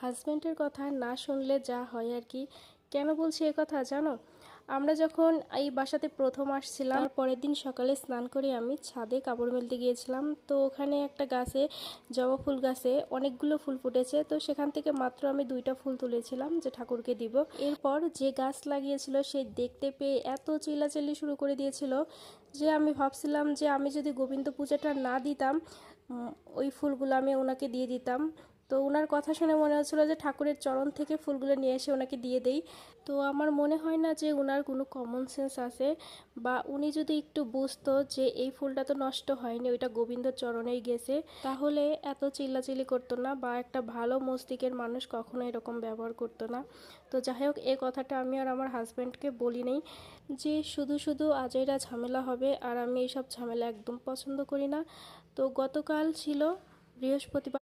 হাজব্যান্ডের কথা না শুনলে যা হয় আর কি। কেন বলছি এ কথা জানো? আমরা যখন এই বাসাতে প্রথম আসছিলাম, পরের দিন সকালে স্নান করে আমি ছাদে কাপড় মেলতে গিয়েছিলাম। তো ওখানে একটা গাছে, জবা ফুল গাছে অনেকগুলো ফুল ফুটেছে। তো সেখান থেকে মাত্র আমি দুইটা ফুল তুলেছিলাম যে ঠাকুরকে দিব। এরপর যে গাছ লাগিয়েছিল সে দেখতে পেয়ে এত চিল্লাচিল্লি শুরু করে দিয়েছিল যে আমি ভাবছিলাম যে আমি যদি গোবিন্দ পূজাটা না দিতাম ওই ফুলগুলো আমি ওনাকে দিয়ে দিতাম। তো ওনার কথা শুনে মনে হচ্ছিল যে ঠাকুরের চরণ থেকে ফুলগুলো নিয়ে এসে ওনাকে দিয়ে দেই। তো আমার মনে হয় না যে ওনার কোনো কমন সেন্স আছে বা উনি যদি একটু বুঝতো যে এই ফুলটা তো নষ্ট হয়নি, ওইটা গোবিন্দর চরণেই গেছে, তাহলে এত চিল্লাচিল্লি করতো না বা একটা ভালো মস্তিকের মানুষ কখনো এরকম ব্যবহার করতো না। তো যাই হোক এই কথাটা আমি আর আমার হাজব্যান্ডকে বলি নেই যে শুধু শুধু আজেরা ঝামেলা হবে আর আমি এইসব ঝামেলা একদম পছন্দ করি না। তো গতকাল ছিল বৃহস্পতিবার